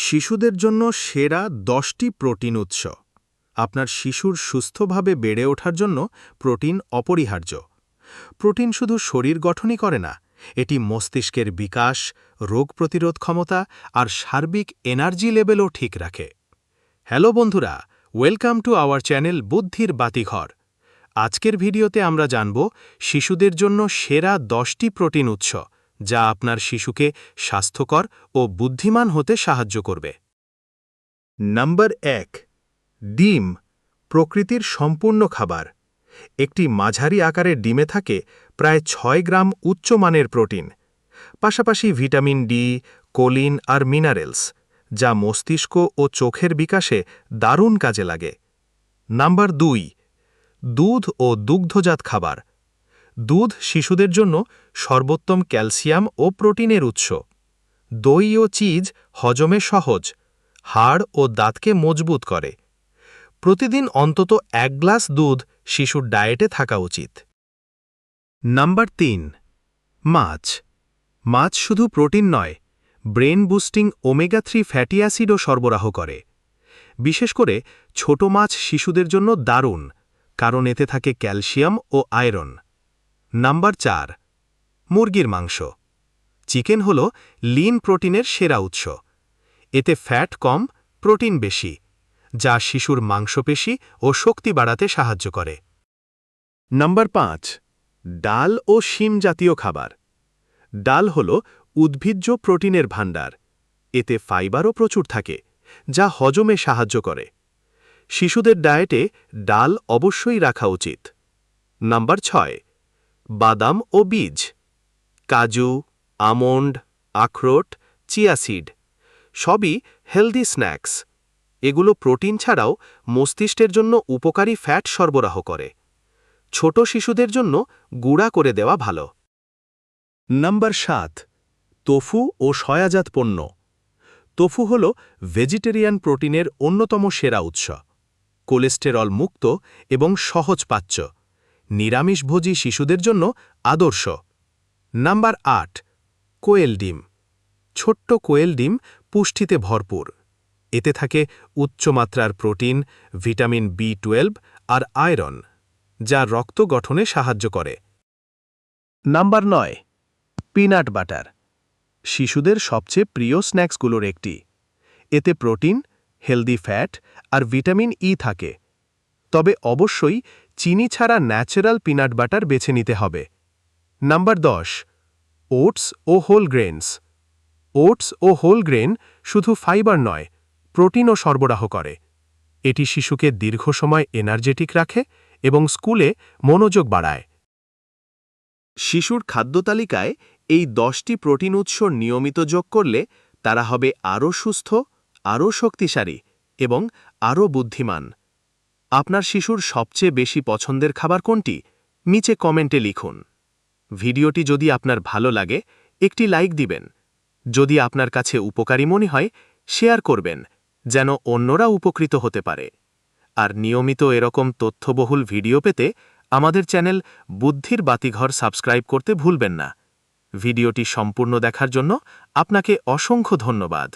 শিশুদের জন্য সেরা দশটি প্রোটিন উৎস। আপনার শিশুর সুস্থভাবে বেড়ে ওঠার জন্য প্রোটিন অপরিহার্য। প্রোটিন শুধু শরীর গঠনই করে না, এটি মস্তিষ্কের বিকাশ, রোগ প্রতিরোধ ক্ষমতা আর সার্বিক এনার্জি লেভেলও ঠিক রাখে। হ্যালো বন্ধুরা, ওয়েলকাম টু আওয়ার চ্যানেল বুদ্ধির বাতিঘর। আজকের ভিডিওতে আমরা জানব শিশুদের জন্য সেরা দশটি প্রোটিন উৎস। যা আপনার শিশুকে স্বাস্থ্যকর ও বুদ্ধিমান হতে সাহায্য করবে। নাম্বার এক, ডিম, প্রকৃতির সম্পূর্ণ খাবার। একটি মাঝারি আকারের ডিমে থাকে প্রায় ছয় গ্রাম উচ্চমানের প্রোটিন, পাশাপাশি ভিটামিন ডি, কোলিন আর মিনারেলস, যা মস্তিষ্ক ও চোখের বিকাশে দারুণ কাজে লাগে। নাম্বার দুই, দুধ ও দুগ্ধজাত খাবার। দুধ শিশুদের জন্য সর্বোত্তম ক্যালসিয়াম ও প্রোটিনের উৎস। দই ও চিজ হজমে সহজ, হাড় ও দাঁতকে মজবুত করে। প্রতিদিন অন্তত এক গ্লাস দুধ শিশুর ডায়েটে থাকা উচিত। নাম্বার তিন, মাছ। মাছ শুধু প্রোটিন নয়, brain boosting omega three fatty অ্যাসিডও সরবরাহ করে। বিশেষ করে ছোট মাছ শিশুদের জন্য দারুণ, কারণ এতে থাকে ক্যালসিয়াম ও আয়রন। নাম্বার চার, মুরগির মাংস। চিকেন হল লিন প্রোটিনের সেরা উৎস। এতে ফ্যাট কম, প্রোটিন বেশি, যা শিশুর মাংসপেশি ও শক্তি বাড়াতে সাহায্য করে। নাম্বার পাঁচ, ডাল ও শিম জাতীয় খাবার। ডাল হল উদ্ভিজ্জ প্রোটিনের ভাণ্ডার। এতে ফাইবারও প্রচুর থাকে, যা হজমে সাহায্য করে। শিশুদের ডায়েটে ডাল অবশ্যই রাখা উচিত। নাম্বার ছয় বাদাম ও বীজ, কাজু, আমন্ড, আখরোট চিয়াসিড সবই হেলদি স্ন্যাক্স। এগুলো প্রোটিন ছাড়াও মস্তিষ্কের জন্য উপকারী ফ্যাট সরবরাহ করে। ছোট শিশুদের জন্য গুঁড়া করে দেওয়া ভালো। নাম্বার সাত তোফু ও সয়াজাত পণ্য। তোফু হল ভেজিটেরিয়ান প্রোটিনের অন্যতম সেরা উৎস। কোলেস্টেরল মুক্ত এবং সহজ পাচ্য। নিরামিষভোজী শিশুদের জন্য আদর্শ। নাম্বার আট, কোয়েল ডিম। ছোট্ট কোয়েল ডিম পুষ্টিতে ভরপুর। এতে থাকে উচ্চমাত্রার প্রোটিন, ভিটামিন বি টুয়েলভ আর আয়রন, যা রক্ত গঠনে সাহায্য করে। নাম্বার নয়, পিনাট বাটার। শিশুদের সবচেয়ে প্রিয় স্ন্যাক্সগুলোর একটি। এতে প্রোটিন, হেলদি ফ্যাট আর ভিটামিন ই থাকে। তবে অবশ্যই চিনি ছাড়া ন্যাচারাল পিনাট বাটার বেছে নিতে হবে। নাম্বার দশ, ওটস ও হোল গ্রেনস। ওটস ও হোল গ্রেন শুধু ফাইবার নয়, প্রোটিনও সরবরাহ করে। এটি শিশুকে দীর্ঘ সময় এনার্জেটিক রাখে এবং স্কুলে মনোযোগ বাড়ায়। শিশুর খাদ্য তালিকায় এই দশটি প্রোটিন উৎস নিয়মিত যোগ করলে তারা হবে আরও সুস্থ, আরও শক্তিশালী এবং আরও বুদ্ধিমান। আপনার শিশুর সবচেয়ে বেশি পছন্দের খাবার কোনটি? নিচে কমেন্টে লিখুন। ভিডিওটি যদি আপনার ভালো লাগে, একটি লাইক দিবেন। যদি আপনার কাছে উপকারী মনে হয়, শেয়ার করবেন, যেন অন্যরা উপকৃত হতে পারে। আর নিয়মিত এরকম তথ্যবহুল ভিডিও পেতে আমাদের চ্যানেল বুদ্ধির বাতিঘর সাবস্ক্রাইব করতে ভুলবেন না। ভিডিওটি সম্পূর্ণ দেখার জন্য আপনাকে অসংখ্য ধন্যবাদ।